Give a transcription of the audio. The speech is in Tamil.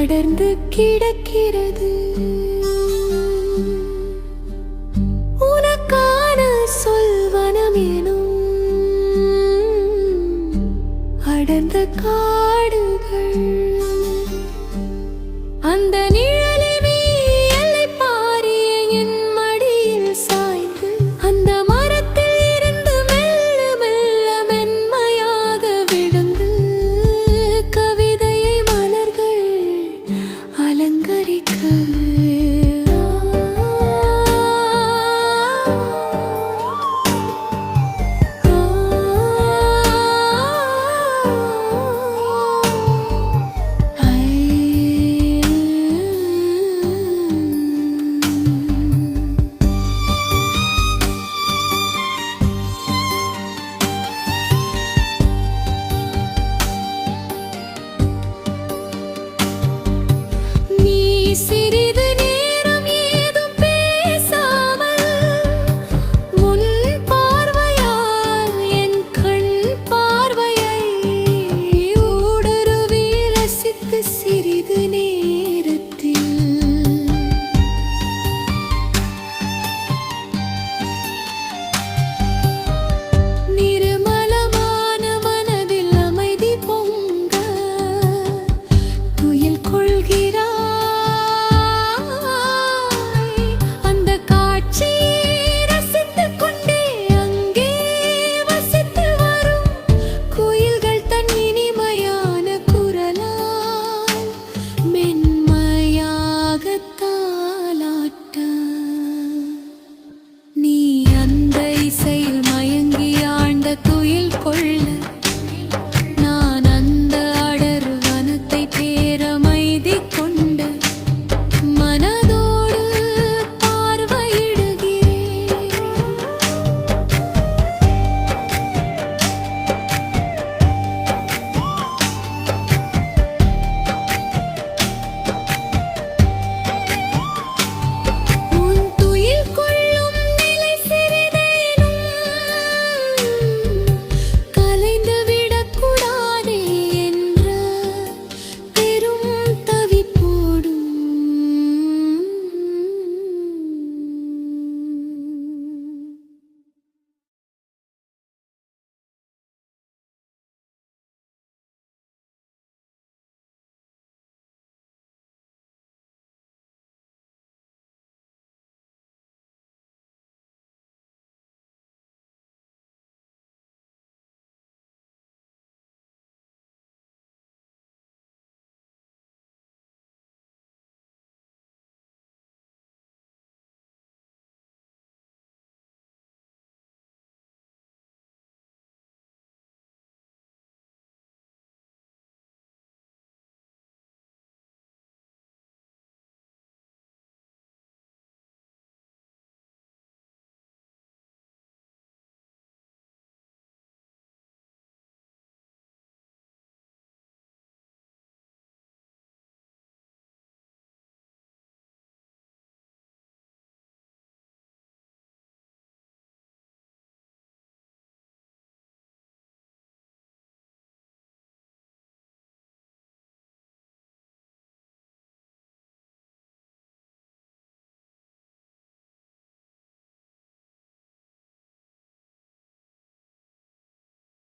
அடர்ந்து கிடக்கிறது. உனக்கான சொல்வனம் எனும் அடர்ந்த காடுகள். அந்த நீ किसी